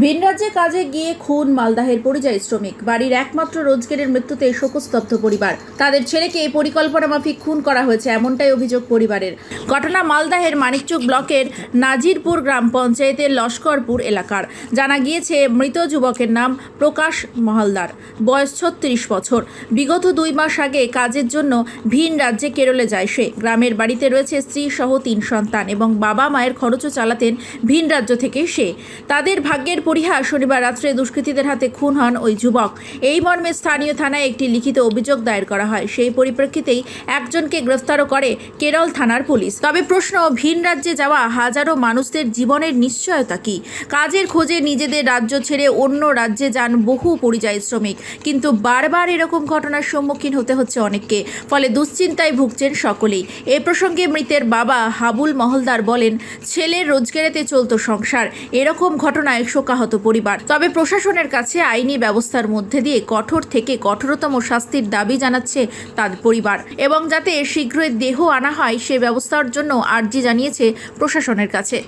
ভিন রাজ্যে কাজে গিয়ে খুন মালদাহের পরিযায়ী শ্রমিক। বাড়ির একমাত্র রোজগারের মৃত্যুতে শোকস্তব্ধ পরিবার। তাদের ছেলেকে এই পরিকল্পনা মাফিক খুন করা হয়েছে এমনটাই অভিযোগ পরিবারের। ঘটনা মালদাহের মানিকচক ব্লকের নাজিরপুর গ্রাম পঞ্চায়েতের লস্করপুর এলাকার। জানা গিয়েছে, মৃত যুবকের নাম প্রকাশ মহালদার। বয়স ছত্রিশ বছর। বিগত দুই মাস আগে কাজের জন্য ভিন রাজ্যে কেরলে যায় সে। গ্রামের বাড়িতে রয়েছে স্ত্রী সহ তিন সন্তান এবং বাবা মায়ের খরচও চালাতেন ভিন রাজ্য থেকে সে। তাদের ভাগ্যের পরিহাস শনিবার রাত্রে দুষ্কৃতীদের হাতে খুন হন ওই যুবক। এই মর্মে স্থানীয় থানায় একটি লিখিত অভিযোগ দায়ের করা হয়। সেই পরিপ্রেক্ষিতেই একজনকে গ্রেফতারও করে কেরল থানার পুলিশ। তবে প্রশ্ন, ভিন রাজ্যে যাওয়া হাজারো মানুষদের জীবনের নিশ্চয়তা কি? কাজের খোঁজে নিজেদের রাজ্য ছেড়ে অন্য রাজ্যে যান বহু পরিযায়ী শ্রমিক। কিন্তু বারবার এরকম ঘটনার সম্মুখীন হতে হচ্ছে অনেককে। ফলে দুশ্চিন্তায় ভুগছেন সকলেই। এ প্রসঙ্গে মৃতের বাবা হাবুল মহলদার বলেন, ছেলের রোজগারেতে চলতো সংসার। এরকম ঘটনায় শোকাহত পরিবার। তবে প্রশাসনের কাছে আইনি ব্যবস্থার মধ্যে দিয়ে কঠোর থেকে কঠোরতম শাস্তির দাবি জানাচ্ছে তার পরিবার। এবং যাতে শীঘ্রই দেহ আনা হয়, সে ব্যবস্থার জন্য আর্জি জানিয়েছে প্রশাসনের কাছে।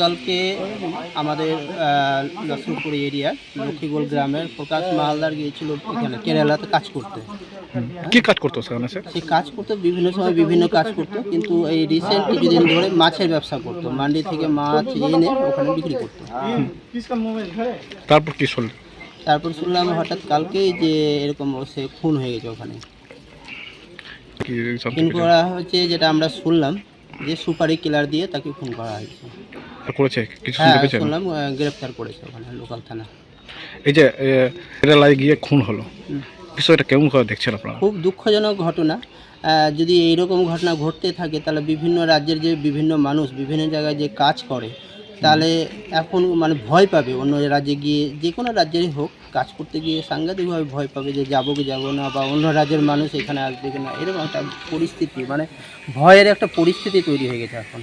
কালকে আমাদের লক্ষ্মীপুর এরিয়ার লক্ষ্মীগোল গ্রামের প্রকাশ মালদার গিয়েছিল এখানে কেরালাতে কাজ করতে। কি কাজ করতো সেখানে সে? কাজ করতো বিভিন্ন সময় বিভিন্ন কাজ করতো কিন্তু এই রিসেন্ট কিছুদিন ধরে মাছের ব্যবসা করতো। মান্ডি থেকে মাছ এনে ওখানে বিক্রি করতো। তারপর কি শুনলেন তারপর শুনলাম হঠাৎ কালকেই যে এরকম সে খুন হয়ে গেছে ওখানে। খুন করা হচ্ছে যেটা আমরা শুনলাম যে সুপারি কিলার দিয়ে তাকে খুন করা হয়েছে। করেছে? কিছু হ্যাঁ শুনতে পেয়েছেন? শুনলাম আহ, গ্রেপ্তার করেছে ওখানে লোকাল থানা। এই যে কেরালায় গিয়ে খুন হলো। হুম। বিষয়টা কেমন করে দেখছেন আপনারা? খুব দুঃখজনক ঘটনা। আহ, যদি এইরকম ঘটনা ঘটতে থাকে তাহলে বিভিন্ন রাজ্যের যে বিভিন্ন মানুষ বিভিন্ন জায়গায় যে কাজ করে তাহলে এখন মানে ভয় পাবে। অন্য রাজ্যে গিয়ে যে কোনো রাজ্যেরই হোক কাজ করতে গিয়ে সাংঘাতিকভাবে ভয় পাবে যে যাব কি যাব না বা অন্য রাজ্যের মানুষ এখানে আসবে কি না। এরকম একটা পরিস্থিতি মানে ভয়ের একটা পরিস্থিতি তৈরি হয়ে গেছে এখন।